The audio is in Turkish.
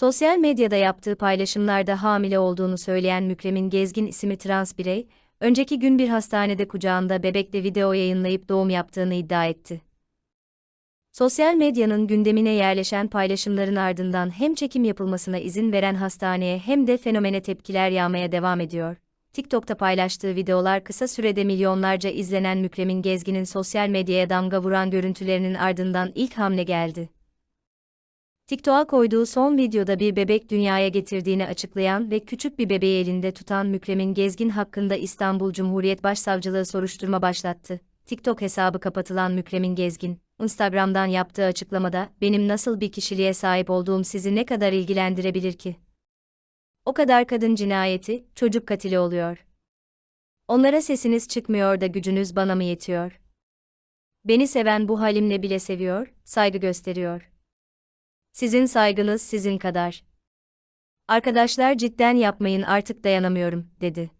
Sosyal medyada yaptığı paylaşımlarda hamile olduğunu söyleyen Mükremin Gezgin isimli trans birey, önceki gün bir hastanede kucağında bebekle video yayınlayıp doğum yaptığını iddia etti. Sosyal medyanın gündemine yerleşen paylaşımların ardından hem çekim yapılmasına izin veren hastaneye hem de fenomene tepkiler yağmaya devam ediyor. TikTok'ta paylaştığı videolar kısa sürede milyonlarca izlenen Mükremin Gezgin'in sosyal medyaya damga vuran görüntülerinin ardından ilk hamle geldi. TikTok'a koyduğu son videoda bir bebek dünyaya getirdiğini açıklayan ve küçük bir bebeği elinde tutan Mükremin Gezgin hakkında İstanbul Cumhuriyet Başsavcılığı soruşturma başlattı. TikTok hesabı kapatılan Mükremin Gezgin, Instagram'dan yaptığı açıklamada, benim nasıl bir kişiliğe sahip olduğum sizi ne kadar ilgilendirebilir ki? O kadar kadın cinayeti, çocuk katili oluyor. Onlara sesiniz çıkmıyor da gücünüz bana mı yetiyor? Beni seven bu halimle bile seviyor, saygı gösteriyor. Sizin saygınız sizin kadar. Arkadaşlar cidden yapmayın artık dayanamıyorum, dedi.